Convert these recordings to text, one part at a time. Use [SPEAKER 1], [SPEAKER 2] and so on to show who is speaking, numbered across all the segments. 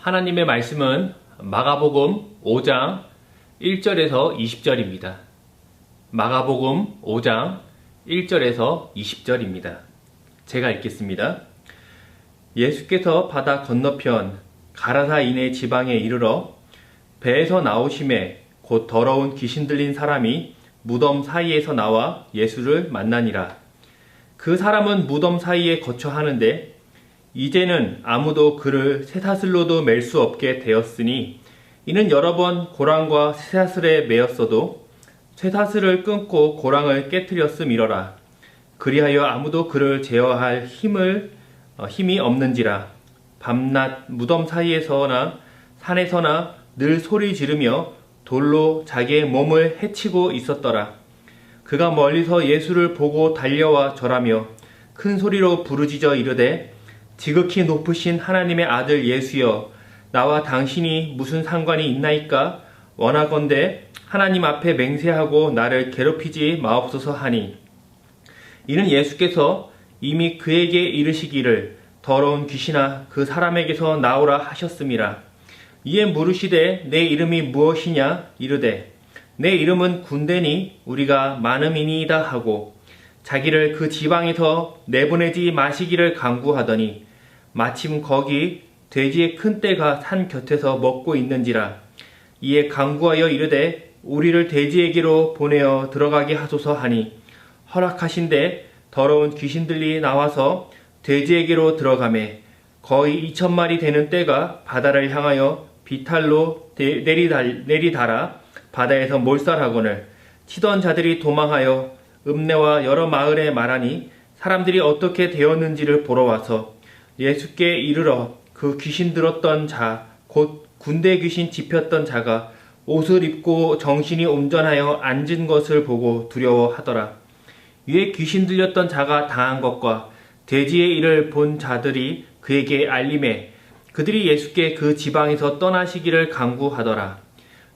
[SPEAKER 1] 하나님의 말씀은 마가복음 5장 1절에서 20절입니다. 마가복음 5장 1절에서 20절입니다. 제가 읽겠습니다. 예수께서 바다 건너편 가라사인의 지방에 이르러 배에서 나오심에 곧 더러운 귀신 들린 사람이 무덤 사이에서 나와 예수를 만나니라. 그 사람은 무덤 사이에 거처 하는데 이제는 아무도 그를 쇠사슬로도 맬 수 없게 되었으니 이는 여러 번 고랑과 쇠사슬에 매었어도 쇠사슬을 끊고 고랑을 깨뜨렸음이러라. 그리하여 아무도 그를 제어할 힘을 어, 힘이 없는지라 밤낮 무덤 사이에서나 산에서나 늘 소리 지르며 돌로 자기의 몸을 해치고 있었더라. 그가 멀리서 예수를 보고 달려와 절하며 큰 소리로 부르짖어 이르되 지극히 높으신 하나님의 아들 예수여 나와 당신이 무슨 상관이 있나이까? 원하건대 하나님 앞에 맹세하고 나를 괴롭히지 마옵소서 하니. 이는 예수께서 이미 그에게 이르시기를 더러운 귀신아 그 사람에게서 나오라 하셨음이라 이에 물으시되 내 이름이 무엇이냐 이르되 내 이름은 군대니 우리가 많음이니이다 하고 자기를 그 지방에서 내보내지 마시기를 강구하더니 마침 거기 돼지의 큰 떼가 산 곁에서 먹고 있는지라 이에 강구하여 이르되 우리를 돼지에게로 보내어 들어가게 하소서 하니 허락하신데 더러운 귀신들이 나와서 돼지에게로 들어가매 거의 2천 마리 되는 떼가 바다를 향하여 비탈로 내리달, 내리달아 바다에서 몰살하거늘 치던 자들이 도망하여 읍내와 여러 마을에 말하니 사람들이 어떻게 되었는지를 보러 와서 예수께 이르러 그 귀신 들었던 자, 곧 군대 귀신 집혔던 자가 옷을 입고 정신이 온전하여 앉은 것을 보고 두려워하더라. 위에 귀신 들렸던 자가 당한 것과 돼지의 일을 본 자들이 그에게 알림해 그들이 예수께 그 지방에서 떠나시기를 강구하더라.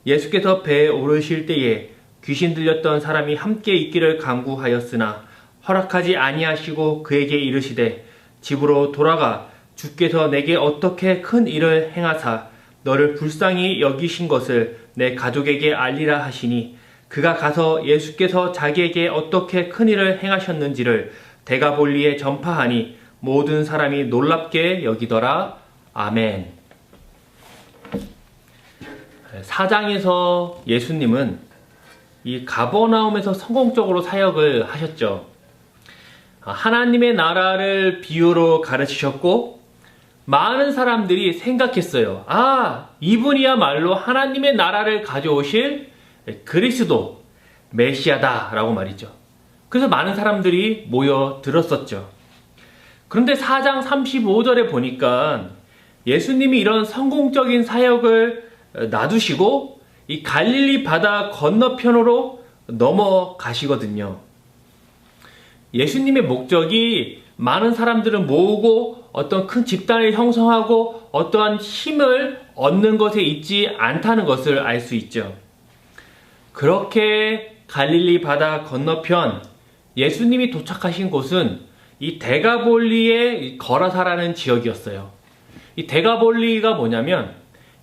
[SPEAKER 1] 예수께서 배에 오르실 때에 귀신 들렸던 사람이 함께 있기를 강구하였으나 허락하지 아니하시고 그에게 이르시되 집으로 돌아가 주께서 내게 어떻게 큰 일을 행하사 너를 불쌍히 여기신 것을 내 가족에게 알리라 하시니 그가 가서 예수께서 자기에게 어떻게 큰 일을 행하셨는지를 대가볼리에 전파하니 모든 사람이 놀랍게 여기더라. 아멘. 사장에서 예수님은 이 가버나움에서 성공적으로 사역을 하셨죠. 하나님의 나라를 비유로 가르치셨고 많은 사람들이 생각했어요. 아, 이분이야말로 하나님의 나라를 가져오실 그리스도 메시아다라고 말이죠. 그래서 많은 사람들이 모여 들었었죠. 그런데 4장 35절에 보니까 예수님이 이런 성공적인 사역을 놔두시고 이 갈릴리 바다 건너편으로 넘어가시거든요. 예수님의 목적이 많은 사람들을 모으고 어떤 큰 집단을 형성하고 어떠한 힘을 얻는 것에 있지 않다는 것을 알 수 있죠. 그렇게 갈릴리 바다 건너편 예수님이 도착하신 곳은 이 데가볼리의 거라사라는 지역이었어요. 이 데가볼리가 뭐냐면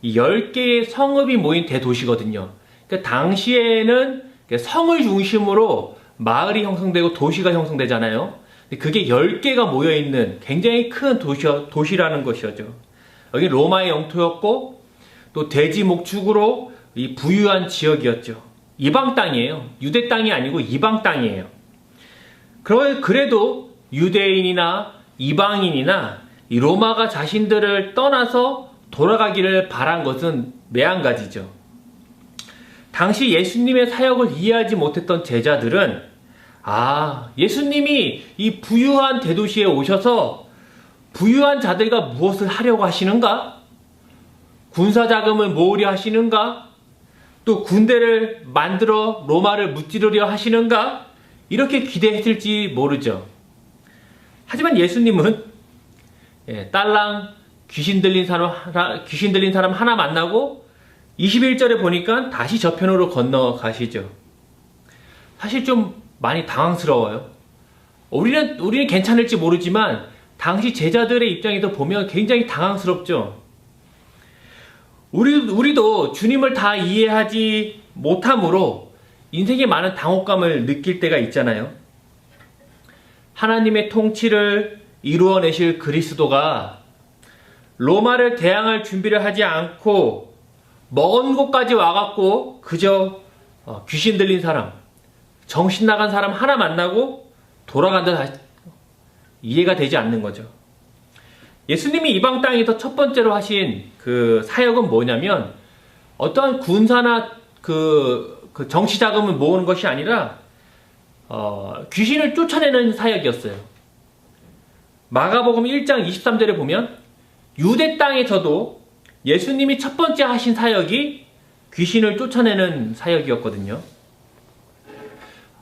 [SPEAKER 1] 이 10개의 성읍이 모인 대도시거든요. 그 당시에는 성을 중심으로 마을이 형성되고 도시가 형성되잖아요. 그게 10개가 모여있는 굉장히 큰 도시, 도시라는 것이었죠. 여기 로마의 영토였고 또 돼지 목축으로 이 부유한 지역이었죠. 이방 땅이에요. 유대 땅이 아니고 이방 땅이에요. 그래도 유대인이나 이방인이나 이 로마가 자신들을 떠나서 돌아가기를 바란 것은 매한 가지죠. 당시 예수님의 사역을 이해하지 못했던 제자들은 아, 예수님이 이 부유한 대도시에 오셔서 부유한 자들과 무엇을 하려고 하시는가? 군사 자금을 모으려 하시는가? 또 군대를 만들어 로마를 무찌르려 하시는가? 이렇게 기대했을지 모르죠. 하지만 예수님은 예, 딸랑 귀신 들린 사람 귀신 들린 사람 하나 만나고 21절에 보니까 다시 저편으로 건너가시죠. 사실 좀 많이 당황스러워요. 우리는, 우리는 괜찮을지 모르지만 당시 제자들의 입장에서 보면 굉장히 당황스럽죠. 우리, 우리도 주님을 다 이해하지 못함으로 인생에 많은 당혹감을 느낄 때가 있잖아요. 하나님의 통치를 이루어내실 그리스도가 로마를 대항할 준비를 하지 않고 먼 곳까지 와갖고 그저 어, 귀신 들린 사람, 정신 나간 사람 하나 만나고 돌아간다 다시 이해가 되지 않는 거죠. 예수님이 이방 땅에서 첫 번째로 하신 그 사역은 뭐냐면 어떠한 군사나 그, 그 정치 자금을 모으는 것이 아니라 어, 귀신을 쫓아내는 사역이었어요. 마가복음 1장 23절에 보면 유대 땅에서도 예수님이 첫 번째 하신 사역이 귀신을 쫓아내는 사역이었거든요.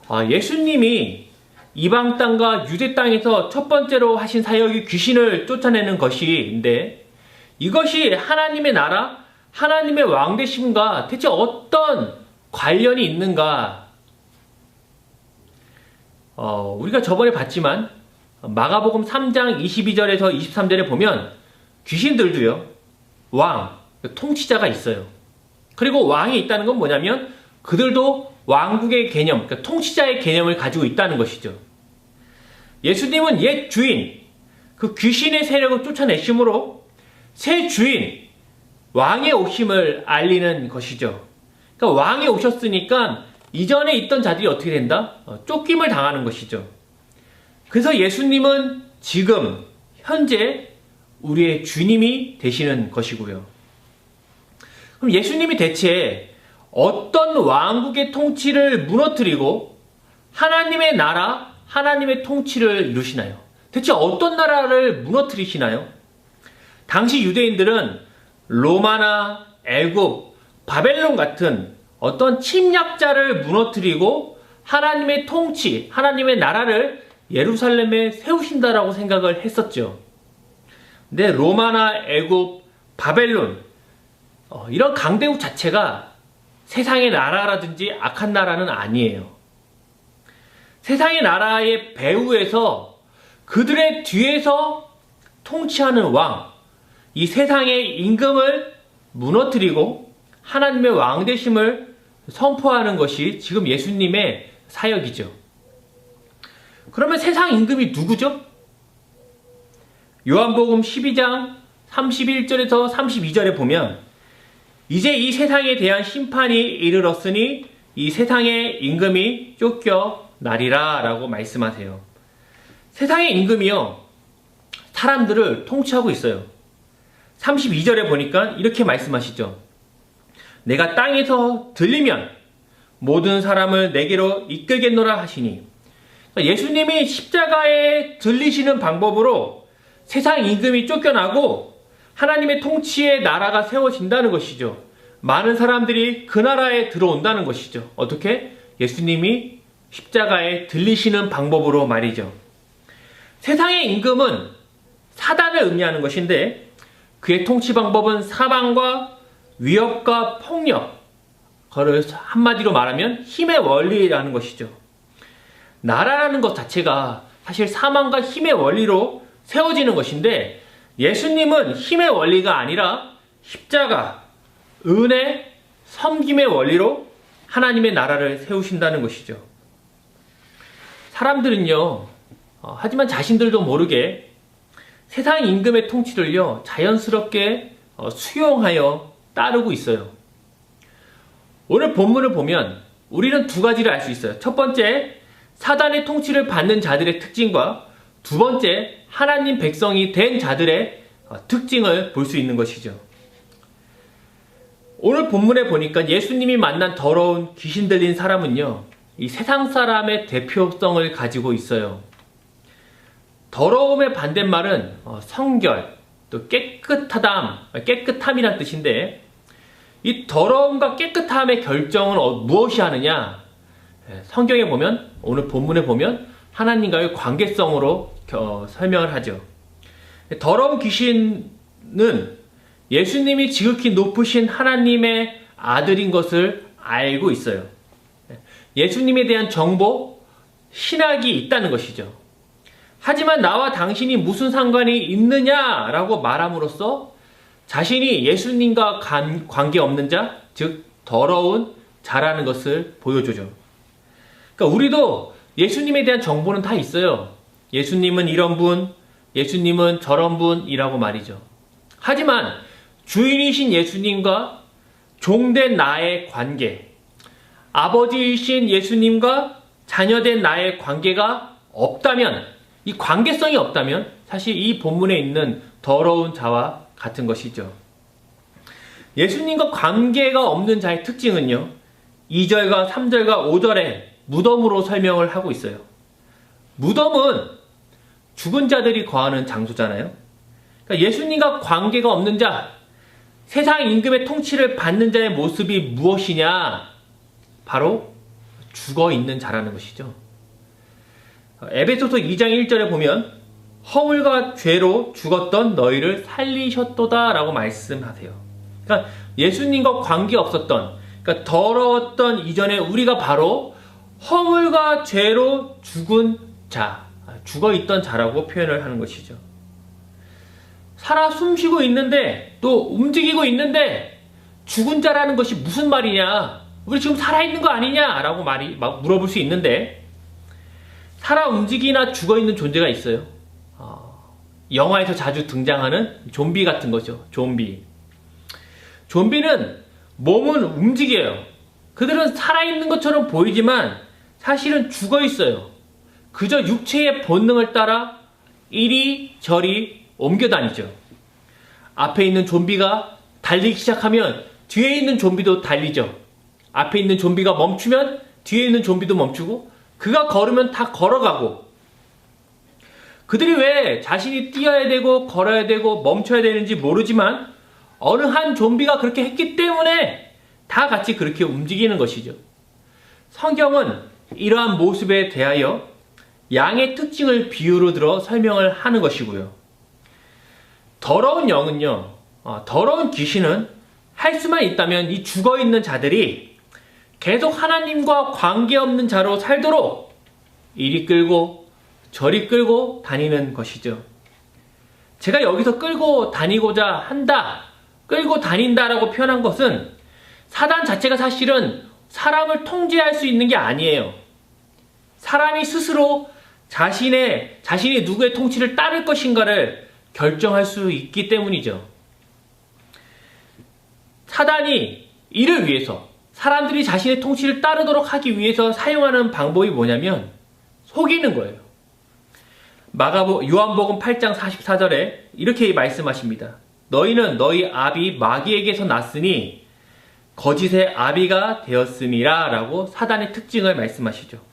[SPEAKER 1] 아, 예수님이 이방 땅과 유대 땅에서 첫 번째로 하신 사역이 귀신을 쫓아내는 것인데 이것이 하나님의 나라, 하나님의 왕되심과 대체 어떤 관련이 있는가? 어, 우리가 저번에 봤지만 마가복음 3장 22절에서 23절에 보면 귀신들도요, 왕, 통치자가 있어요. 그리고 왕이 있다는 건 뭐냐면 그들도 왕국의 개념, 그러니까 통치자의 개념을 가지고 있다는 것이죠. 예수님은 옛 주인, 그 귀신의 세력을 쫓아내심으로 새 주인, 왕의 오심을 알리는 것이죠. 그러니까 왕이 오셨으니까 이전에 있던 자들이 어떻게 된다? 어, 쫓김을 당하는 것이죠. 그래서 예수님은 지금 현재 우리의 주님이 되시는 것이고요. 그럼 예수님이 대체 어떤 왕국의 통치를 무너뜨리고 하나님의 나라, 하나님의 통치를 이루시나요? 대체 어떤 나라를 무너뜨리시나요? 당시 유대인들은 로마나 애굽, 바벨론 같은 어떤 침략자를 무너뜨리고 하나님의 통치, 하나님의 나라를 예루살렘에 세우신다라고 생각을 했었죠. 근데 로마나 애굽, 바벨론 어, 이런 강대국 자체가 세상의 나라라든지 악한 나라는 아니에요. 세상의 나라의 배후에서 그들의 뒤에서 통치하는 왕, 이 세상의 임금을 무너뜨리고 하나님의 왕 되심을 선포하는 것이 지금 예수님의 사역이죠. 그러면 세상 임금이 누구죠? 요한복음 12장 31절에서 32절에 보면 이제 이 세상에 대한 심판이 이르렀으니 이 세상의 임금이 쫓겨 나리라 라고 말씀하세요. 세상의 임금이요. 사람들을 통치하고 있어요. 32절에 보니까 이렇게 말씀하시죠. 내가 땅에서 들리면 모든 사람을 내게로 이끌겠노라 하시니 그러니까 예수님이 십자가에 들리시는 방법으로 세상 임금이 쫓겨나고 하나님의 통치의 나라가 세워진다는 것이죠. 많은 사람들이 그 나라에 들어온다는 것이죠. 어떻게? 예수님이 십자가에 들리시는 방법으로 말이죠. 세상의 임금은 사단을 의미하는 것인데 그의 통치 방법은 사방과 위협과 폭력, 그를 한마디로 말하면 힘의 원리라는 것이죠. 나라라는 것 자체가 사실 사망과 힘의 원리로 세워지는 것인데 예수님은 힘의 원리가 아니라 십자가, 은혜, 섬김의 원리로 하나님의 나라를 세우신다는 것이죠. 사람들은요, 어, 하지만 자신들도 모르게 세상 임금의 통치를요, 자연스럽게 어, 수용하여 따르고 있어요. 오늘 본문을 보면 우리는 두 가지를 알 수 있어요. 첫 번째, 사단의 통치를 받는 자들의 특징과 두 번째, 하나님 백성이 된 자들의 어, 특징을 볼 수 있는 것이죠. 오늘 본문에 보니까 예수님이 만난 더러운 귀신 들린 사람은요, 이 세상 사람의 대표성을 가지고 있어요. 더러움의 반대말은 어, 성결, 또 깨끗하담, 깨끗함이란 뜻인데, 이 더러움과 깨끗함의 결정은 어, 무엇이 하느냐? 예, 성경에 보면, 오늘 본문에 보면, 하나님과의 관계성으로 어, 설명을 하죠. 더러운 귀신은 예수님이 지극히 높으신 하나님의 아들인 것을 알고 있어요. 예수님에 대한 정보, 신학이 있다는 것이죠. 하지만 나와 당신이 무슨 상관이 있느냐라고 말함으로써 자신이 예수님과 관, 관계없는 자, 즉 더러운 자라는 것을 보여주죠. 그러니까 우리도 예수님에 대한 정보는 다 있어요. 예수님은 이런 분, 예수님은 저런 분이라고 말이죠. 하지만 주인이신 예수님과 종된 나의 관계, 아버지이신 예수님과 자녀된 나의 관계가 없다면, 이 관계성이 없다면 사실 이 본문에 있는 더러운 자와 같은 것이죠. 예수님과 관계가 없는 자의 특징은요, 2절과 3절과 5절에 무덤으로 설명을 하고 있어요. 무덤은 죽은 자들이 거하는 장소잖아요. 그러니까 예수님과 관계가 없는 자, 세상 임금의 통치를 받는 자의 모습이 무엇이냐? 바로 죽어 있는 자라는 것이죠. 에베소서 2장 1절에 보면 허물과 죄로 죽었던 너희를 살리셨도다라고 말씀하세요. 그러니까 예수님과 관계 없었던 그러니까 더러웠던 이전에 우리가 바로 허물과 죄로 죽은 자, 죽어 있던 자라고 표현을 하는 것이죠. 살아 숨쉬고 있는데 또 움직이고 있는데 죽은 자라는 것이 무슨 말이냐? 우리 지금 살아 있는 거 아니냐라고 말이 막 물어볼 수 있는데 살아 움직이나 죽어 있는 존재가 있어요. 어, 영화에서 자주 등장하는 좀비 같은 거죠. 좀비. 좀비는 몸은 움직여요. 그들은 살아있는 것처럼 보이지만 사실은 죽어 있어요. 그저 육체의 본능을 따라 이리저리 옮겨 다니죠. 앞에 있는 좀비가 달리기 시작하면 뒤에 있는 좀비도 달리죠. 앞에 있는 좀비가 멈추면 뒤에 있는 좀비도 멈추고 그가 걸으면 다 걸어가고 그들이 왜 자신이 뛰어야 되고 걸어야 되고 멈춰야 되는지 모르지만 어느 한 좀비가 그렇게 했기 때문에 다 같이 그렇게 움직이는 것이죠. 성경은 이러한 모습에 대하여 양의 특징을 비유로 들어 설명을 하는 것이고요. 더러운 영은요, 어, 더러운 귀신은 할 수만 있다면 이 죽어 있는 자들이 계속 하나님과 관계없는 자로 살도록 이리 끌고 저리 끌고 다니는 것이죠. 제가 여기서 끌고 다니고자 한다, 끌고 다닌다라고 표현한 것은 사단 자체가 사실은 사람을 통제할 수 있는 게 아니에요. 사람이 스스로 자신의, 자신이 누구의 통치를 따를 것인가를 결정할 수 있기 때문이죠. 사단이 이를 위해서 사람들이 자신의 통치를 따르도록 하기 위해서 사용하는 방법이 뭐냐면 속이는 거예요. 마가보 요한복음 8장 44절에 이렇게 말씀하십니다. 너희는 너희 아비 마귀에게서 났으니 거짓의 아비가 되었음이라 라고 사단의 특징을 말씀하시죠.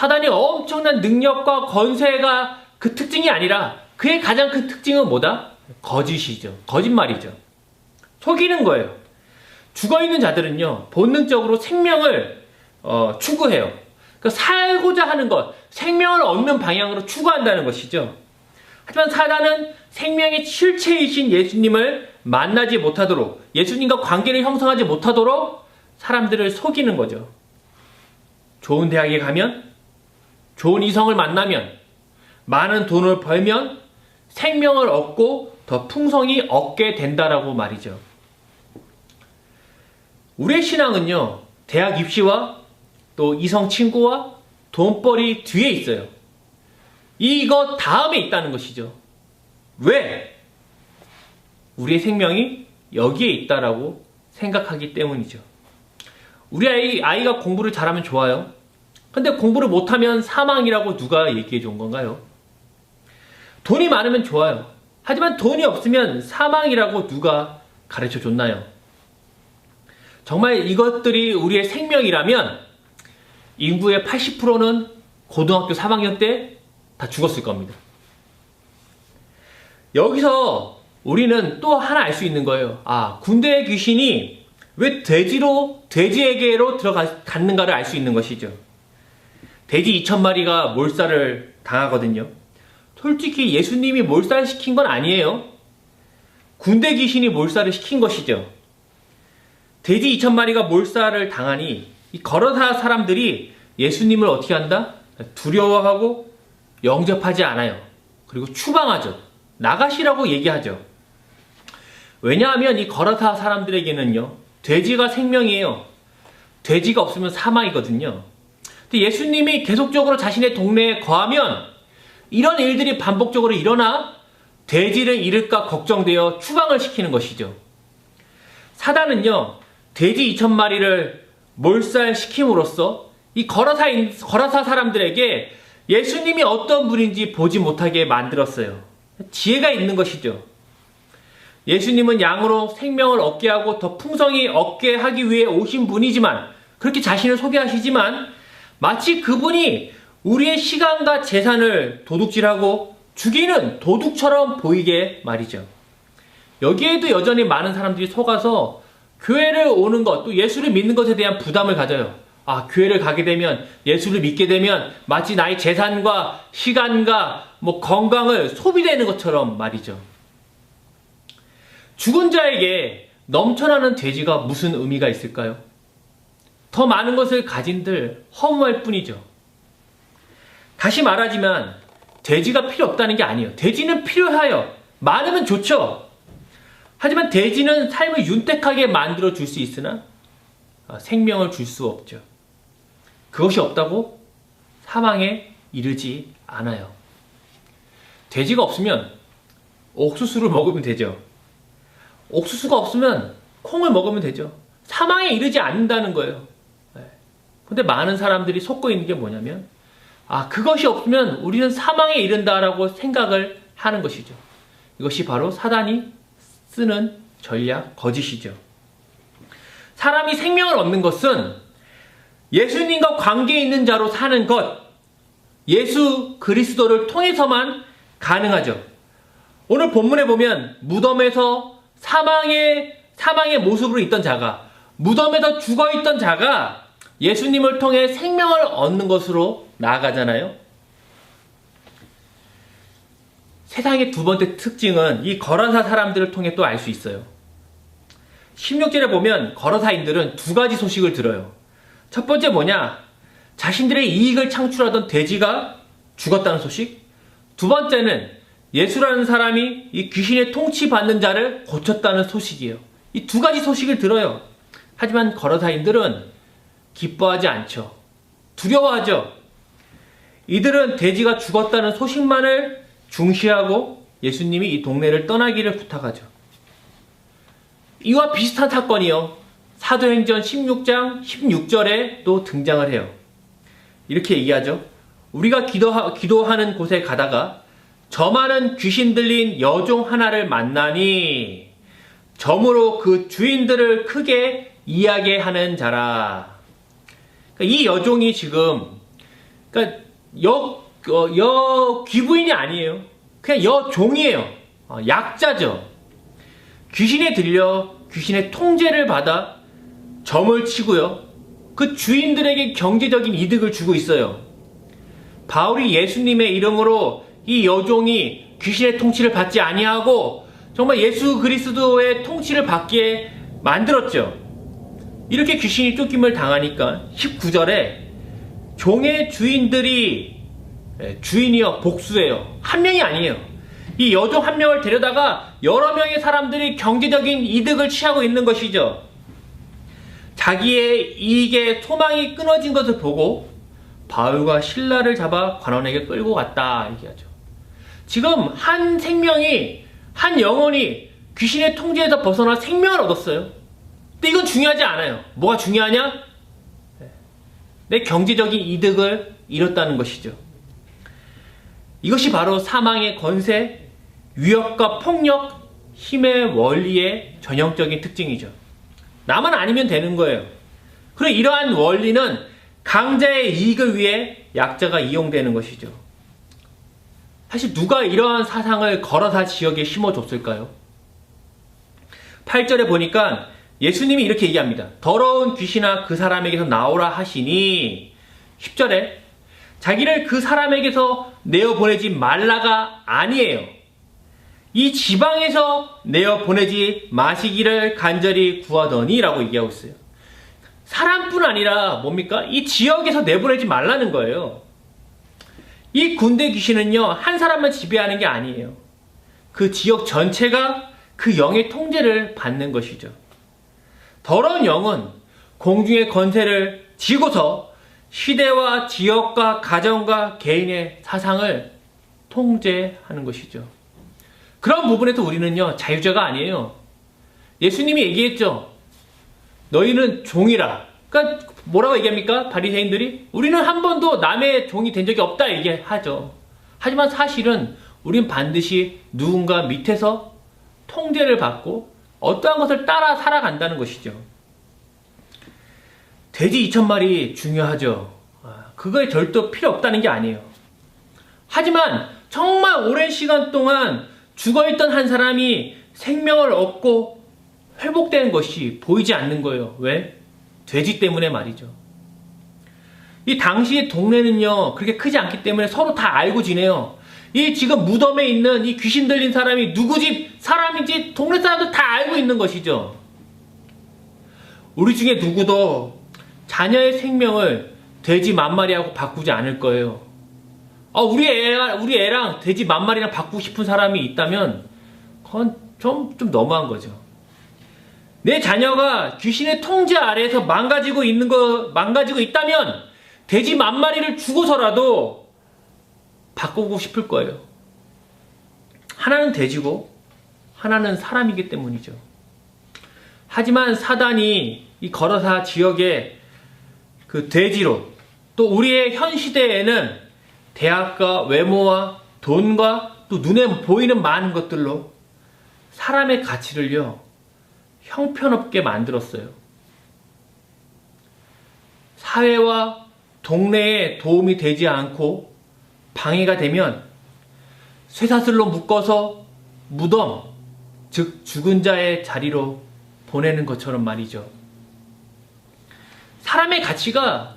[SPEAKER 1] 사단이 엄청난 능력과 건세가 그 특징이 아니라 그의 가장 큰 특징은 뭐다? 거짓이죠. 거짓말이죠. 속이는 거예요. 죽어 있는 자들은요, 본능적으로 생명을 어, 추구해요. 그러니까 살고자 하는 것, 생명을 얻는 방향으로 추구한다는 것이죠. 하지만 사단은 생명의 실체이신 예수님을 만나지 못하도록, 예수님과 관계를 형성하지 못하도록 사람들을 속이는 거죠. 좋은 대학에 가면, 좋은 이성을 만나면, 많은 돈을 벌면 생명을 얻고 더 풍성히 얻게 된다라고 말이죠. 우리의 신앙은요, 대학 입시와 또 이성 친구와 돈벌이 뒤에 있어요. 이거 다음에 있다는 것이죠. 왜? 우리의 생명이 여기에 있다라고 생각하기 때문이죠. 우리 아이, 아이가 공부를 잘하면 좋아요. 근데 공부를 못하면 사망이라고 누가 얘기해 준 건가요? 돈이 많으면 좋아요. 하지만 돈이 없으면 사망이라고 누가 가르쳐 줬나요? 정말 이것들이 우리의 생명이라면 인구의 80%는 고등학교 3학년 때 다 죽었을 겁니다. 여기서 우리는 또 하나 알 수 있는 거예요. 아, 군대의 귀신이 왜 돼지로, 돼지에게로 들어갔는가를 알 수 있는 것이죠. 돼지 2천마리가 몰살을 당하거든요. 솔직히 예수님이 몰살 시킨 건 아니에요. 군대 귀신이 몰살을 시킨 것이죠. 돼지 2천마리가 몰살을 당하니 이 걸어다 사람들이 예수님을 어떻게 한다? 두려워하고 영접하지 않아요. 그리고 추방하죠. 나가시라고 얘기하죠. 왜냐하면 이 거라사 사람들에게는요, 돼지가 생명이에요. 돼지가 없으면 사망이거든요. 근데 예수님이 계속적으로 자신의 동네에 거하면 이런 일들이 반복적으로 일어나 돼지를 잃을까 걱정되어 추방을 시키는 것이죠. 사단은요, 돼지 2천 마리를 몰살시킴으로써 이 거라사, 거라사 사람들에게 예수님이 어떤 분인지 보지 못하게 만들었어요. 지혜가 있는 것이죠. 예수님은 양으로 생명을 얻게 하고 더 풍성히 얻게 하기 위해 오신 분이지만 그렇게 자신을 소개하시지만 마치 그분이 우리의 시간과 재산을 도둑질하고 죽이는 도둑처럼 보이게 말이죠. 여기에도 여전히 많은 사람들이 속아서 교회를 오는 것, 또 예수를 믿는 것에 대한 부담을 가져요. 아, 교회를 가게 되면, 예수를 믿게 되면, 마치 나의 재산과 시간과 뭐 건강을 소비되는 것처럼 말이죠. 죽은 자에게 넘쳐나는 돼지가 무슨 의미가 있을까요? 더 많은 것을 가진들 허무할 뿐이죠. 다시 말하지만 돼지가 필요 없다는 게 아니에요. 돼지는 필요하여 많으면 좋죠. 하지만 돼지는 삶을 윤택하게 만들어 줄 수 있으나 아, 생명을 줄 수 없죠. 그것이 없다고 사망에 이르지 않아요. 돼지가 없으면 옥수수를 먹으면 되죠. 옥수수가 없으면 콩을 먹으면 되죠. 사망에 이르지 않는다는 거예요. 네. 근데 많은 사람들이 속고 있는 게 뭐냐면, 아, 그것이 없으면 우리는 사망에 이른다라고 생각을 하는 것이죠. 이것이 바로 사단이 쓰는 전략, 거짓이죠. 사람이 생명을 얻는 것은 예수님과 관계 있는 자로 사는 것, 예수 그리스도를 통해서만 가능하죠. 오늘 본문에 보면 무덤에서 사망의 사망의 모습으로 있던 자가 무덤에서 죽어 있던 자가 예수님을 통해 생명을 얻는 것으로 나아가잖아요. 세상의 두 번째 특징은 이 거라사 사람들을 통해 또 알 수 있어요. 16절에 보면 거라사인들은 두 가지 소식을 들어요. 첫 번째 뭐냐? 자신들의 이익을 창출하던 돼지가 죽었다는 소식. 두 번째는 예수라는 사람이 이 귀신의 통치받는 자를 고쳤다는 소식이에요. 이 두 가지 소식을 들어요. 하지만 거러사인들은 기뻐하지 않죠. 두려워하죠. 이들은 돼지가 죽었다는 소식만을 중시하고 예수님이 이 동네를 떠나기를 부탁하죠. 이와 비슷한 사건이요. 사도행전 16장 16절에 또 등장을 해요. 이렇게 얘기하죠. 우리가 기도하, 기도하는 곳에 가다가 저 많은 귀신 들린 여종 하나를 만나니 점으로 그 주인들을 크게 이야기하는 자라. 그러니까 이 여종이 지금 그러니까 여, 어, 여 귀부인이 아니에요. 그냥 여종이에요. 어, 약자죠. 귀신에 들려 귀신의 통제를 받아 점을 치고요. 그 주인들에게 경제적인 이득을 주고 있어요. 바울이 예수님의 이름으로 이 여종이 귀신의 통치를 받지 아니하고 정말 예수 그리스도의 통치를 받게 만들었죠. 이렇게 귀신이 쫓김을 당하니까 19절에 종의 주인들이 예, 주인이요 복수예요. 한 명이 아니에요. 이 여종 한 명을 데려다가 여러 명의 사람들이 경제적인 이득을 취하고 있는 것이죠. 자기의 이익에 소망이 끊어진 것을 보고 바울과 신라를 잡아 관원에게 끌고 갔다 얘기하죠. 지금 한 생명이 한 영혼이 귀신의 통제에서 벗어나 생명을 얻었어요. 근데 이건 중요하지 않아요. 뭐가 중요하냐? 내 경제적인 이득을 잃었다는 것이죠. 이것이 바로 사망의 권세, 위협과 폭력, 힘의 원리의 전형적인 특징이죠. 나만 아니면 되는 거예요. 그리고 이러한 원리는 강자의 이익을 위해 약자가 이용되는 것이죠. 사실 누가 이러한 사상을 걸어다 지역에 심어줬을까요? 8절에 보니까 예수님이 이렇게 얘기합니다. 더러운 귀신아 그 사람에게서 나오라 하시니 10절에 자기를 그 사람에게서 내어 보내지 말라가 아니에요. 이 지방에서 내어 보내지 마시기를 간절히 구하더니라고 얘기하고 있어요. 사람뿐 아니라 뭡니까? 이 지역에서 내보내지 말라는 거예요. 이 군대 귀신은요, 한 사람만 지배하는 게 아니에요. 그 지역 전체가 그 영의 통제를 받는 것이죠. 더러운 영은 공중의 권세를 쥐고서 시대와 지역과 가정과 개인의 사상을 통제하는 것이죠. 그런 부분에서 우리는요, 자유자가 아니에요. 예수님이 얘기했죠. 너희는 종이라. 그러니까 뭐라고 얘기합니까? 바리새인들이 우리는 한 번도 남의 종이 된 적이 없다 얘기하죠. 하지만 사실은 우린 반드시 누군가 밑에서 통제를 받고 어떠한 것을 따라 살아간다는 것이죠. 돼지 2천 마리 중요하죠. 아, 그거에 절도 필요 없다는 게 아니에요. 하지만 정말 오랜 시간 동안 죽어있던 한 사람이 생명을 얻고 회복되는 것이 보이지 않는 거예요. 왜? 돼지 때문에 말이죠. 이 당시의 동네는요, 그렇게 크지 않기 때문에 서로 다 알고 지내요. 이 지금 무덤에 있는 이 귀신 들린 사람이 누구 집 사람인지 동네 사람들 다 알고 있는 것이죠. 우리 중에 누구도 자녀의 생명을 돼지 만 마리하고 바꾸지 않을 거예요. 아, 우리 애, 우리 애랑 돼지 만 마리랑 바꾸고 싶은 사람이 있다면, 그건 좀, 좀 너무한 거죠. 내 자녀가 귀신의 통제 아래에서 망가지고 있는 거, 망가지고 있다면, 돼지 만 마리를 주고서라도 바꾸고 싶을 거예요. 하나는 돼지고, 하나는 사람이기 때문이죠. 하지만 사단이 이 거러사 지역에 그 돼지로, 또 우리의 현 시대에는 대학과 외모와 돈과 또 눈에 보이는 많은 것들로 사람의 가치를요, 형편없게 만들었어요. 사회와 동네에 도움이 되지 않고 방해가 되면 쇠사슬로 묶어서 무덤, 즉 죽은 자의 자리로 보내는 것처럼 말이죠. 사람의 가치가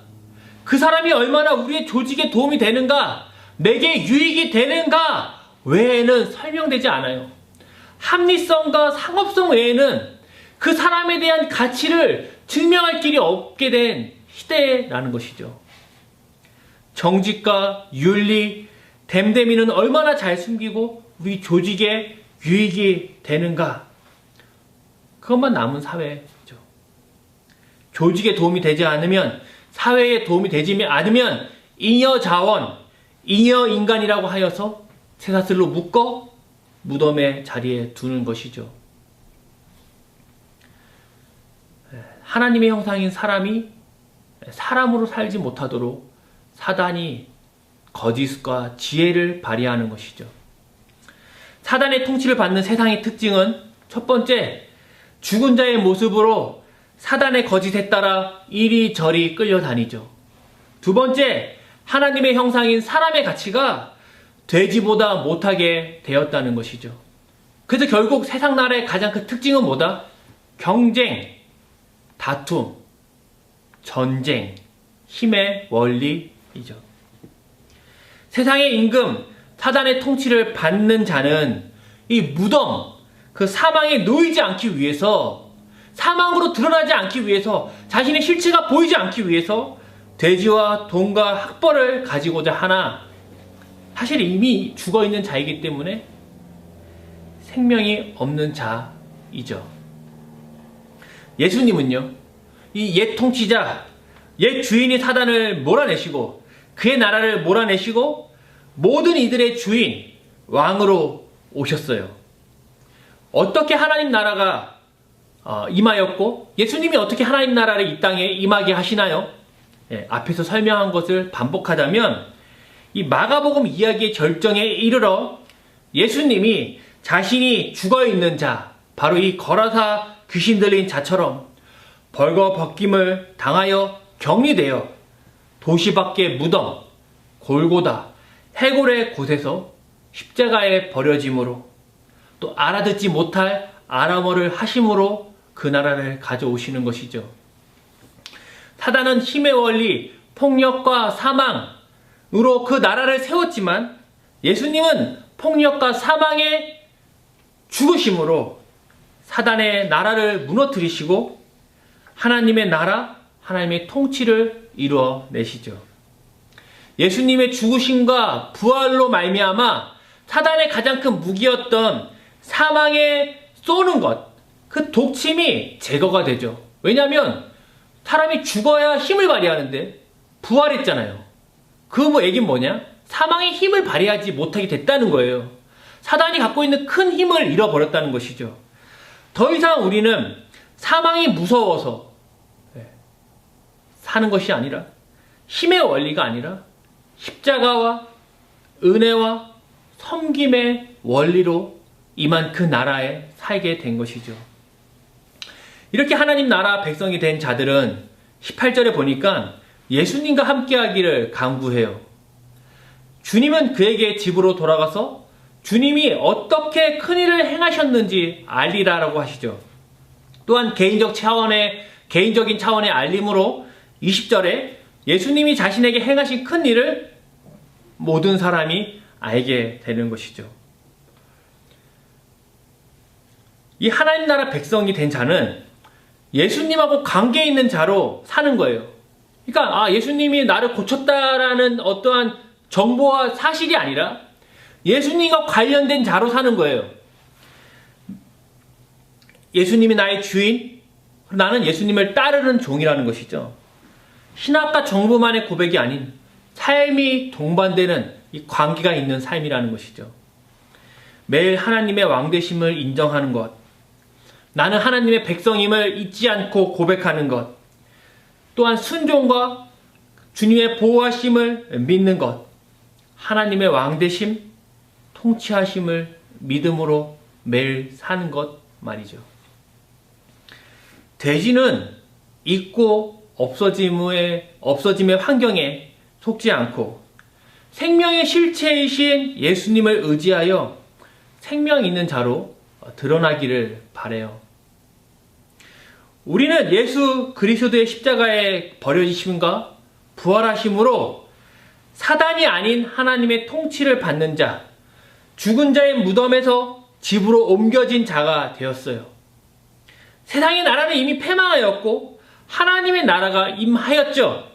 [SPEAKER 1] 그 사람이 얼마나 우리의 조직에 도움이 되는가, 내게 유익이 되는가 외에는 설명되지 않아요. 합리성과 상업성 외에는 그 사람에 대한 가치를 증명할 길이 없게 된 시대라는 것이죠. 정직과 윤리, 댐댐이는 얼마나 잘 숨기고 우리 조직에 유익이 되는가. 그것만 남은 사회죠. 조직에 도움이 되지 않으면 사회에 도움이 되지 않으면 잉여 자원, 잉여 인간이라고 하여서 쇠사슬로 묶어 무덤의 자리에 두는 것이죠. 하나님의 형상인 사람이 사람으로 살지 못하도록 사단이 거짓과 지혜를 발휘하는 것이죠. 사단의 통치를 받는 세상의 특징은 첫 번째, 죽은 자의 모습으로 사단의 거짓에 따라 이리저리 끌려다니죠. 두 번째, 하나님의 형상인 사람의 가치가 돼지보다 못하게 되었다는 것이죠. 그래서 결국 세상 나라의 가장 큰 특징은 뭐다? 경쟁, 다툼, 전쟁, 힘의 원리 이죠. 세상의 임금, 사단의 통치를 받는 자는 이 무덤, 그 사망에 놓이지 않기 위해서, 사망으로 드러나지 않기 위해서, 자신의 실체가 보이지 않기 위해서 돼지와 돈과 학벌을 가지고자 하나, 사실 이미 죽어 있는 자이기 때문에 생명이 없는 자이죠. 예수님은요, 이 옛 통치자, 옛 주인이 사단을 몰아내시고, 그의 나라를 몰아내시고, 모든 이들의 주인, 왕으로 오셨어요. 어떻게 하나님 나라가 어, 임하였고, 예수님이 어떻게 하나님 나라를 이 땅에 임하게 하시나요? 예, 앞에서 설명한 것을 반복하자면, 이 마가복음 이야기의 절정에 이르러 예수님이 자신이 죽어 있는 자, 바로 이 거라사 귀신 들린 자처럼 벌거 벗김을 당하여 격리되어 도시 밖의 무덤, 골고다, 해골의 곳에서 십자가에 버려짐으로 또 알아듣지 못할 아람어를 하심으로 그 나라를 가져오시는 것이죠. 사단은 힘의 원리, 폭력과 사망으로 그 나라를 세웠지만 예수님은 폭력과 사망의 죽으심으로 사단의 나라를 무너뜨리시고 하나님의 나라, 하나님의 통치를 이루어 내시죠. 예수님의 죽으심과 부활로 말미암아 사단의 가장 큰 무기였던 사망의 쏘는 것, 그 독침이 제거가 되죠. 왜냐하면 사람이 죽어야 힘을 발휘하는데 부활했잖아요. 그 뭐 얘기는 뭐냐? 사망의 힘을 발휘하지 못하게 됐다는 거예요. 사단이 갖고 있는 큰 힘을 잃어버렸다는 것이죠. 더 이상 우리는 사망이 무서워서 예, 사는 것이 아니라 힘의 원리가 아니라 십자가와 은혜와 섬김의 원리로 임한 그 나라에 살게 된 것이죠. 이렇게 하나님 나라 백성이 된 자들은 18절에 보니까 예수님과 함께 하기를 강구해요. 주님은 그에게 집으로 돌아가서 주님이 어떻게 큰 일을 행하셨는지 알리라라고 하시죠. 또한 개인적 차원의 개인적인 차원의 알림으로 20절에 예수님이 자신에게 행하신 큰 일을 모든 사람이 알게 되는 것이죠. 이 하나님 나라 백성이 된 자는 예수님하고 관계 있는 자로 사는 거예요. 그러니까 아 예수님이 나를 고쳤다라는 어떠한 정보와 사실이 아니라 예수님과 관련된 자로 사는 거예요. 예수님이 나의 주인, 나는 예수님을 따르는 종이라는 것이죠. 신학과 정보만의 고백이 아닌 삶이 동반되는 이 관계가 있는 삶이라는 것이죠. 매일 하나님의 왕되심을 인정하는 것, 나는 하나님의 백성임을 잊지 않고 고백하는 것, 또한 순종과 주님의 보호하심을 믿는 것, 하나님의 왕되심, 통치하심을 믿음으로 매일 사는 것 말이죠. 돼지는 있고 없어짐의, 없어짐의 환경에 속지 않고 생명의 실체이신 예수님을 의지하여 생명 있는 자로 드러나기를 바래요. 우리는 예수 그리스도의 십자가에 버려지심과 부활하심으로 사단이 아닌 하나님의 통치를 받는 자, 죽은 자의 무덤에서 집으로 옮겨진 자가 되었어요. 세상의 나라는 이미 패망하였고 하나님의 나라가 임하였죠.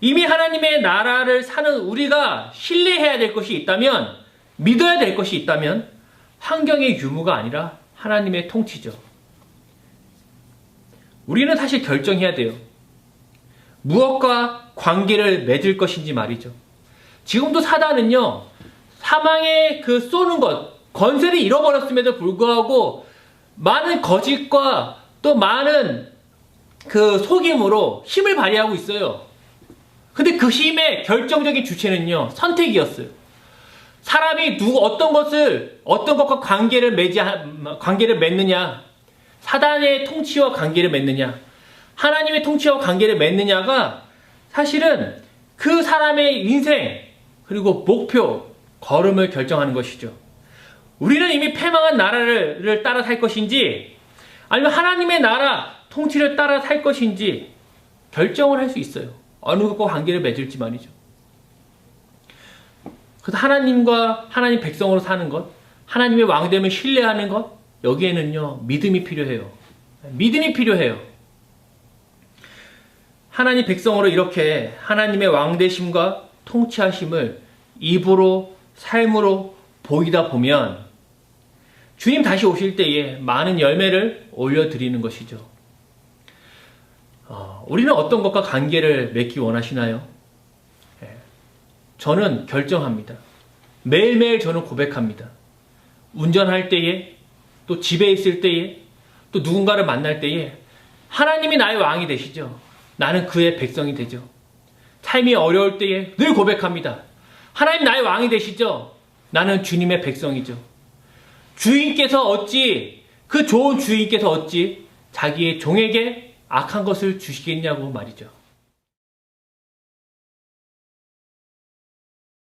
[SPEAKER 1] 이미 하나님의 나라를 사는 우리가 신뢰해야 될 것이 있다면 믿어야 될 것이 있다면 환경의 유무가 아니라 하나님의 통치죠. 우리는 사실 결정해야 돼요. 무엇과 관계를 맺을 것인지 말이죠. 지금도 사단은요, 사망의 그 쏘는 것, 권세를 잃어버렸음에도 불구하고 많은 거짓과 또 많은 그 속임으로 힘을 발휘하고 있어요. 근데 그 힘의 결정적인 주체는요, 선택이었어요. 사람이 누구, 어떤 것을, 어떤 것과 관계를 맺지, 관계를 맺느냐, 사단의 통치와 관계를 맺느냐, 하나님의 통치와 관계를 맺느냐가 사실은 그 사람의 인생, 그리고 목표, 걸음을 결정하는 것이죠. 우리는 이미 패망한 나라를 따라 살 것인지, 아니면 하나님의 나라, 통치를 따라 살 것인지 결정을 할 수 있어요. 어느 것과 관계를 맺을지 말이죠. 그래서 하나님과 하나님 백성으로 사는 것, 하나님의 왕됨을 신뢰하는 것, 여기에는요, 믿음이 필요해요. 믿음이 필요해요. 하나님 백성으로 이렇게 하나님의 왕되심과 통치하심을 입으로, 삶으로 보이다 보면 주님 다시 오실 때에 많은 열매를 올려드리는 것이죠. 어, 우리는 어떤 것과 관계를 맺기 원하시나요? 예, 저는 결정합니다. 매일매일 저는 고백합니다. 운전할 때에, 또 집에 있을 때에, 또 누군가를 만날 때에, 하나님이 나의 왕이 되시죠. 나는 그의 백성이 되죠. 삶이 어려울 때에 늘 고백합니다. 하나님 나의 왕이 되시죠. 나는 주님의 백성이죠. 주인께서 어찌, 그 좋은 주인께서 어찌 자기의 종에게 악한 것을 주시겠냐고 말이죠.